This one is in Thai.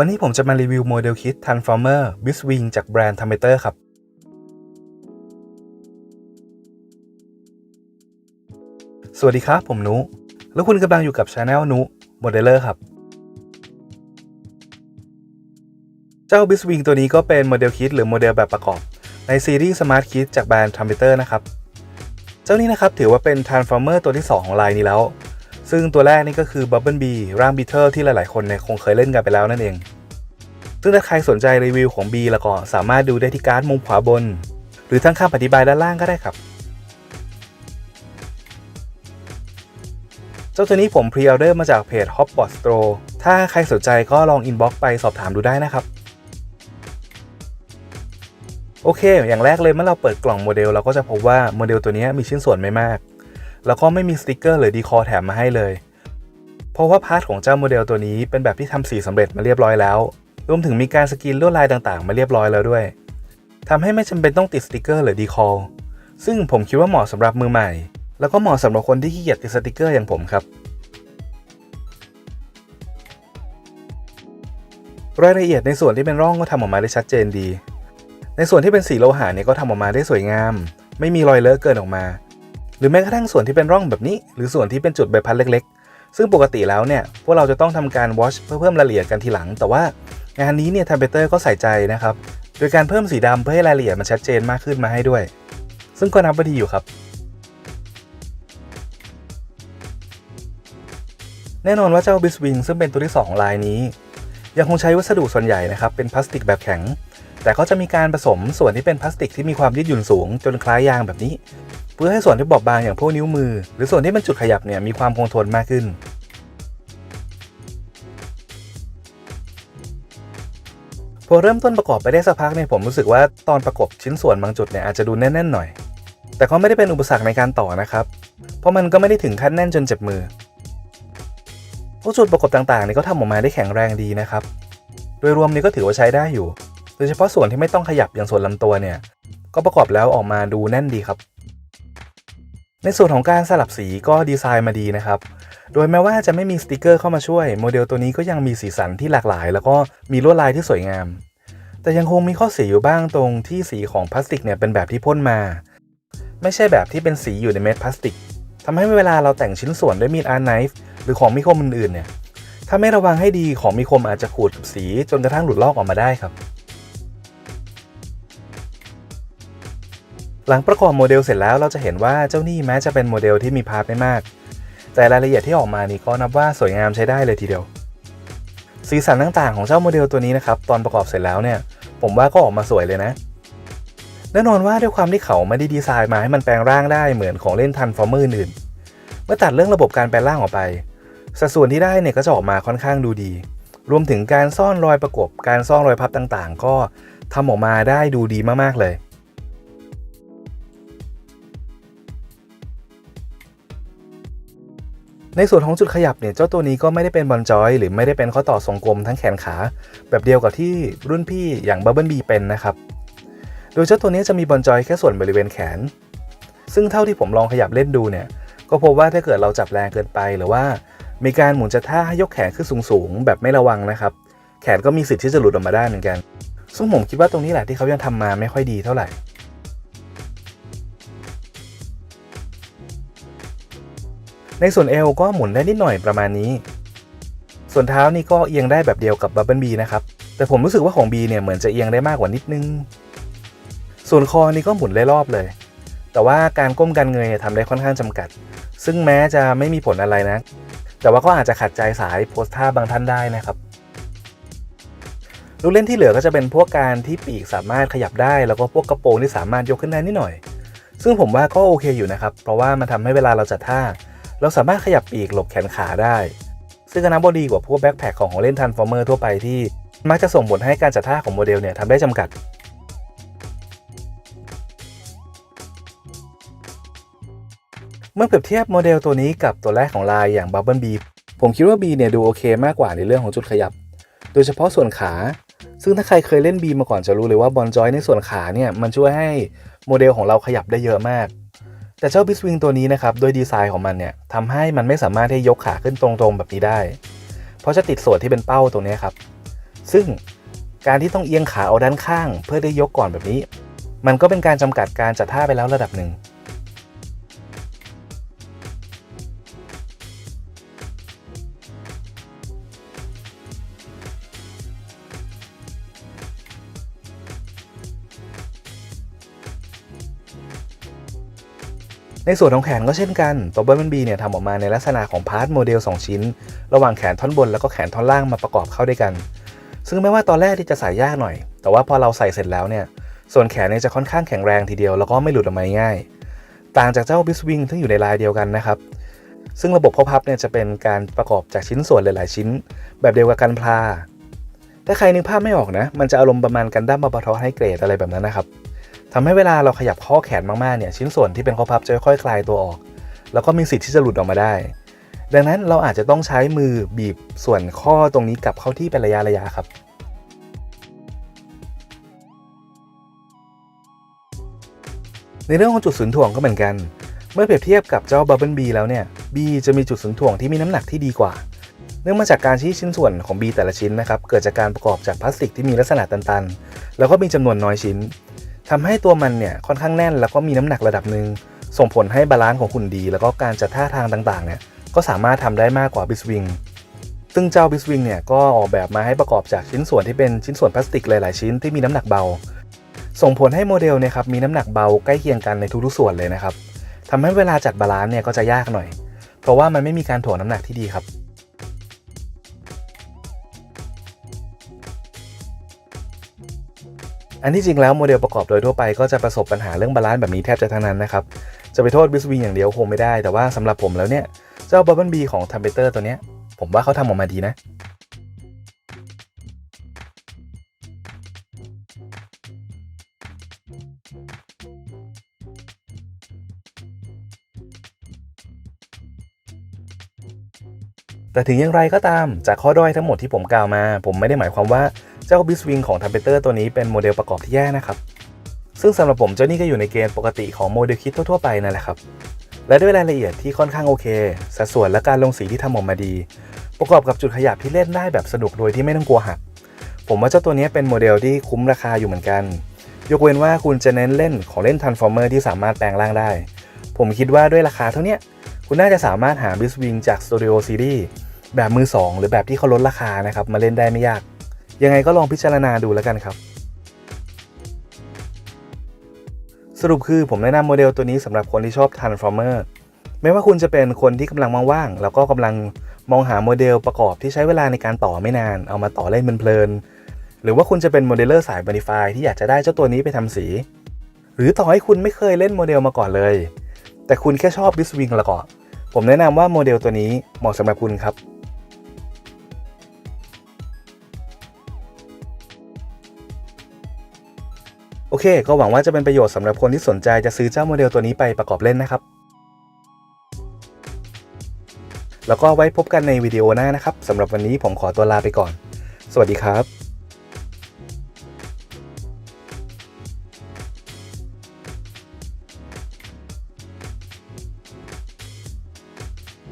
วันนี้ผมจะมารีวิวโมเดลคิด Transformer b i s w i n g จากแบรนด์ t a m e t e r ครับ สวัสดีครับ ผมนุ แล้วคุณกำลังอยู่กับ Channel นุโมเดลเลอร์ครับ เจ้า b i s w i n g ตัวนี้ก็เป็นโมเดลคิดหรือโมเดลแบบประกอบ ในซีรีส์ Smart Kit จากแบรนด์ t a m e t e r นะครับ เจ้านี้นะครับถือว่าเป็น Transformer ตัวที่ 2 ของไลน์นี้แล้ว ซึ่งตัวแรกนี่ก็คือ Bubble Bee ร่าง Beetle ที่หลายๆ คนเนี่ยคงเคยเล่นกันไปแล้วนั่นเอง ซึ่งถ้าใครสนใจรีวิวของ B แล้วก็สามารถดูได้ที่การ์ดมุมขวาบน หรือทั้งคำอธิบายด้านล่างก็ได้ครับ เจ้าตัวนี้ผมพรีออเดอร์มาจากเพจ Hotbot Store ถ้าใครสนใจก็ลองอินบ็อกซ์ไปสอบถามดูได้นะครับ โอเค อย่างแรกเลยเมื่อเราเปิดกล่องโมเดลเราก็จะพบว่าโมเดลตัวนี้มีชิ้นส่วนไม่มาก แล้วก็ไม่มีสติกเกอร์หรือดีคอร์แถมมาให้เลย เพราะว่าพาร์ทของเจ้าโมเดลตัวนี้เป็นแบบที่ทำสีสำเร็จมาเรียบร้อยแล้ว รวมถึงมีการสกรีนลวดลายต่างๆ มาเรียบร้อยแล้วด้วยทำให้ไม่จำเป็นต้องติดสติกเกอร์หรือดีคอร์ซึ่งผมคิดว่าเหมาะสำหรับมือใหม่ แล้วก็เหมาะสำหรับคนที่ขี้เกียจติดสติกเกอร์อย่างผมครับรายละเอียดในส่วนที่เป็นร่องก็ทำออกมาได้ชัดเจนดี ในส่วนที่เป็นสีโลหะเนี่ยก็ทำออกมาได้สวยงาม ไม่มีรอยเลอะเกินออกมา หรือแม้กระทั่งส่วนที่เป็นร่องแบบนี้ หรือส่วนที่เป็นจุดใบพัดเล็กๆ ซึ่งปกติแล้วเนี่ยพวกเราจะต้องทำการวอชเพื่อเพิ่มรายละเอียดกันทีหลัง แต่ว่างานนี้เนี่ยทัมเปเตอร์ก็ใส่ใจนะครับโดยการเพิ่มสีดำเพื่อให้รายละเอียดมันชัดเจนมากขึ้นมาให้ด้วย ซึ่งก็นับว่าดีอยู่ครับ แน่นอนว่าเจ้าบิสวิงซึ่งเป็นตัวที่ 2 ลายนี้ ยังคงใช้วัสดุส่วนใหญ่นะครับเป็นพลาสติกแบบแข็ง แต่ก็จะมีการผสมส่วนที่เป็นพลาสติกที่มีความยืดหยุ่นสูง จนคล้ายยางแบบนี้ เพื่อให้ส่วนที่บอบบางอย่างพวกนิ้วมือ หรือส่วนที่เป็นจุดขยับเนี่ยมีความคงทนมากขึ้นพอเริ่มต้นประกอบไปได้สักพักเนี่ยผมรู้สึกว่าตอนประกบชิ้นส่วนบางจุดเนี่ยอาจจะดูแน่นๆหน่อย แต่ก็ไม่ได้เป็นอุปสรรคในการต่อนะครับ เพราะมันก็ไม่ได้ถึงขั้นแน่นจนเจ็บมือพวกจุดประกบต่างๆนี่ก็ทำออกมาได้แข็งแรงดีนะครับ โดยรวมนี้ก็ถือว่าใช้ได้อยู่ โดยเฉพาะส่วนที่ไม่ต้องขยับอย่างส่วนลำตัวเนี่ย ก็ประกอบแล้วออกมาดูแน่นดีครับ ในส่วนของการสลับสีก็ดีไซน์มาดีนะครับ โดยแม้ว่าจะไม่มีสติกเกอร์เข้ามาช่วย โมเดลตัวนี้ก็ยังมีสีสันที่หลากหลาย แล้วก็มีลวดลายที่สวยงาม แต่ยังคงมีข้อเสียอยู่บ้างตรงที่สีของพลาสติกเนี่ยเป็นแบบที่พ่นมา ไม่ใช่แบบที่เป็นสีอยู่ในเม็ดพลาสติกทำให้เวลาเราแต่งชิ้นส่วนด้วยมีดอาร์ไนฟ์หรือของมีคมอื่นๆเนี่ยถ้าไม่ระวังให้ดีของมีคมอาจจะขูดกับสีจนกระทั่งหลุดลอกออกมาได้ครับ หลังประกอบโมเดลเสร็จแล้วเราจะเห็นว่าเจ้านี่แม้จะเป็นโมเดลที่มีพาร์ทไม่มาก แต่รายละเอียดที่ออกมานี่ก็นับว่าสวยงามใช้ได้เลยทีเดียว สีสันต่างๆของเจ้าโมเดลตัวนี้นะครับตอนประกอบเสร็จแล้วเนี่ย ผมว่าก็ออกมาสวยเลยนะแน่นอนว่าด้วยความที่เขาไม่ได้ดีไซน์มาให้มันแปลงร่างได้เหมือนของเล่นทันฟอร์เมอร์อื่น เมื่อตัดเรื่องระบบการแปลงร่างออกไป สัดส่วนที่ได้เนี่ยก็จะออกมาค่อนข้างดูดี รวมถึงการซ่อนรอยประกบ การซ่อนรอยพับต่างๆ ก็ทำออกมาได้ดูดีมากๆเลย ในส่วนของจุดขยับเนี่ยเจ้าตัวนี้ก็ไม่ได้เป็นบอลจอย หรือไม่ได้เป็นข้อต่อทรงกลมทั้งแขนขา แบบเดียวกับที่รุ่นพี่อย่างบับเบิลบีเป็นนะครับ โดยเจ้าตัวนี้จะมีบอลจอยแค่ส่วนบริเวณแขน ซึ่งเท่าที่ผมลองขยับเล่นดูเนี่ย ก็พบว่าถ้าเกิดเราจับแรงเกินไปหรือว่า มีการหมุนจะท่าให้ยกแขนขึ้นสูงๆแบบไม่ระวังนะครับ แขนก็มีสิทธิ์ที่จะหลุดออกมาได้เหมือนกัน ซึ่งผมคิดว่าตรงนี้แหละที่เขายังทำมาไม่ค่อยดีเท่าไหร่ ในส่วนเอวก็หมุนได้นิดหน่อยประมาณนี้ ส่วนเท้านี่ก็เอียงได้แบบเดียวกับบับเบิลบีนะครับ แต่ผมรู้สึกว่าของ B เนี่ยเหมือนจะเอียงได้มากกว่านิดนึง ส่วนคอนี่ก็หมุนได้รอบเลย แต่ว่าการก้มการเงยทำได้ค่อนข้างจำกัด ซึ่งแม้จะไม่มีผลอะไรนะ แต่ว่าก็อาจจะขัดใจสายโพสท่าบางท่านได้นะครับลูกเล่นที่เหลือก็จะเป็นพวกการที่ปีกสามารถขยับได้ แล้วก็พวกกระโปรงที่สามารถยกขึ้นได้นิดหน่อย ซึ่งผมว่าก็โอเคอยู่นะครับ เพราะว่ามันทำให้เวลาเราจัดท่า เราสามารถขยับปีกหลบแขนขาได้ ซึ่งก็นับว่าดีกว่าพวกแบ็คแพคของของเล่นทันฟอร์เมอร์ทั่วไปที่มักจะส่งผลให้การจัดท่าของโมเดลเนี่ยทำได้จำกัด เมื่อเปรียบเทียบโมเดลตัวนี้กับตัวแรกของลายอย่าง Bubble Bee ผมคิดว่า B เนี่ยดูโอเคมากกว่าในเรื่องของจุดขยับ โดยเฉพาะส่วนขา ซึ่งถ้าใครเคยเล่น B มาก่อนจะรู้เลยว่าบอลจอยในส่วนขาเนี่ยมันช่วยให้โมเดลของเราขยับได้เยอะมาก แต่เจ้าบิสวิงตัวนี้นะครับด้วยดีไซน์ของมันเนี่ยทำให้มันไม่สามารถที่ยกขาขึ้นตรงๆแบบนี้ได้ เพราะจะติดส่วนที่เป็นเป้าตรงนี้ครับ ซึ่งการที่ต้องเอียงขาเอาด้านข้าง เพื่อได้ยกก่อนแบบนี้ มันก็เป็นการจำกัดการจัดท่าไปแล้วระดับหนึ่ง ในส่วนของแขนก็เช่นกันตัวเบิร์นบีเนี่ยทำออกมาในลักษณะของพาร์ทโมเดล2 ชิ้น ระหว่างแขนท่อนบนแล้วก็แขนท่อนล่างมาประกอบเข้าด้วยกัน ซึ่งไม่ว่าตอนแรกที่จะใส่ยากหน่อย แต่ว่าพอเราใส่เสร็จแล้วเนี่ยส่วนแขนเนี่ยจะค่อนข้างแข็งแรงทีเดียวแล้วก็ไม่หลุดออกมาง่าย ต่างจากเจ้าบิสวิงที่อยู่ในลายเดียวกันนะครับซึ่งระบบข้อพับเนี่ยจะเป็นการประกอบจากชิ้นส่วนหลายๆ ชิ้น แบบเดียวกับกันพลาถ้าใครนึกภาพไม่ออกนะ มันจะอารมณ์ประมาณกันดั้มบาบาทอให้เกรดอะไรแบบนั้นนะครับ ทำให้เวลาเราขยับข้อแขนมากๆเนี่ยชิ้นส่วนที่เป็นข้อพับจะค่อยๆคลายตัวออก แล้วก็มีสิทธิ์ที่จะหลุดออกมาได้ ดังนั้นเราอาจจะต้องใช้มือบีบส่วนข้อตรงนี้กลับเข้าที่เป็นระยะระยะครับในเรื่องของจุดศูนย์ถ่วงก็เหมือนกัน เมื่อเปรียบเทียบกับเจ้า Bubble B แล้วเนี่ย B จะมีจุดศูนย์ถ่วงที่มีน้ำหนักที่ดีกว่า เนื่องมาจากการที่ชิ้นส่วนของ B แต่ละชิ้นนะครับ เกิดจากการประกอบจากพลาสติกที่มีลักษณะตันๆ แล้วก็มีจำนวนน้อยชิ้น ทำให้ตัวมันเนี่ยค่อนข้างแน่นแล้วก็มีน้ำหนักระดับหนึ่งส่งผลให้บาลานซ์ของหุ่นดี แล้วก็การจัดท่าทางต่างๆเนี่ยก็สามารถทำได้มากกว่าบิสวิงซึ่งเจ้าบิสวิงเนี่ยก็ออกแบบมาให้ประกอบจากชิ้นส่วนที่เป็นชิ้นส่วนพลาสติกหลายๆชิ้นที่มีน้ำหนักเบา ส่งผลให้โมเดลเนี่ยครับมีน้ำหนักเบาใกล้เคียงกันในทุกๆส่วนเลยนะครับทำให้เวลาจัดบาลานซ์เนี่ยก็จะยากหน่อย เพราะว่ามันไม่มีการถ่วงน้ำหนักที่ดีครับ อันที่จริงแล้วโมเดลประกอบโดยทั่วไปก็จะประสบปัญหาเรื่องบาลานซ์แบบนี้แทบจะทั้งนั้นนะครับ จะไปโทษบิสวิงอย่างเดียวคงไม่ได้ แต่ว่าสำหรับผมแล้วเนี่ย เจ้าบับเบิลบีของทัมเปเตอร์ตัวเนี้ย ผมว่าเขาทำออกมาดีนะแต่ถึงอย่างไรก็ตามจากข้อด้อยทั้งหมดที่ผมกล่าวมา ผมไม่ได้หมายความว่า เจ้าบิสวิงของทัมเปเตอร์ตัวนี้เป็นโมเดลประกอบที่แย่นะครับ ซึ่งสำหรับผมเจ้านี่ก็อยู่ในเกณฑ์ปกติของโมเดลคิดทั่วๆไปนั่นแหละครับ และด้วยรายละเอียดที่ค่อนข้างโอเค สัดส่วนและการลงสีที่ทำออกมาดี ประกอบกับจุดขยับที่เล่นได้แบบสนุกโดยที่ไม่ต้องกลัวหัก ผมว่าเจ้าตัวนี้เป็นโมเดลที่คุ้มราคาอยู่เหมือนกัน ยกเว้นว่าคุณจะเน้นเล่นของเล่น Transformer ที่สามารถแปลงร่างได้ ผมคิดว่าด้วยราคาเท่านี้คุณน่าจะสามารถหาบิสวิงจาก Studio Series แบบมือ 2 หรือแบบที่เขาลดราคานะครับมาเล่นได้ไม่ยาก ยังไงก็ลองพิจารณาดูแล้วกันครับ สรุปคือผมแนะนำโมเดลตัวนี้สำหรับคนที่ชอบ Transformer ไม่ว่าคุณจะเป็นคนที่กำลังว่างๆแล้วก็กำลังมองหาโมเดลประกอบที่ใช้เวลาในการต่อไม่นาน เอามาต่อเล่นเพลินๆหรือว่าคุณจะเป็นโมเดลเลอร์สายบันิฟายที่อยากจะได้เจ้าตัวนี้ไปทำสี หรือต่อให้คุณไม่เคยเล่นโมเดลมาก่อนเลย แต่คุณแค่ชอบบิสวิงละก่อนผมแนะนำว่าโมเดลตัวนี้เหมาะสำหรับคุณครับ เค ก็หวังว่าจะเป็นประโยชน์สำหรับคนที่สนใจจะซื้อเจ้าโมเดลตัวนี้ไปประกอบเล่นนะครับ แล้วก็ไว้พบกันในวิดีโอหน้านะครับสำหรับวันนี้ผมขอตัวลาไปก่อน สวัสดีครับ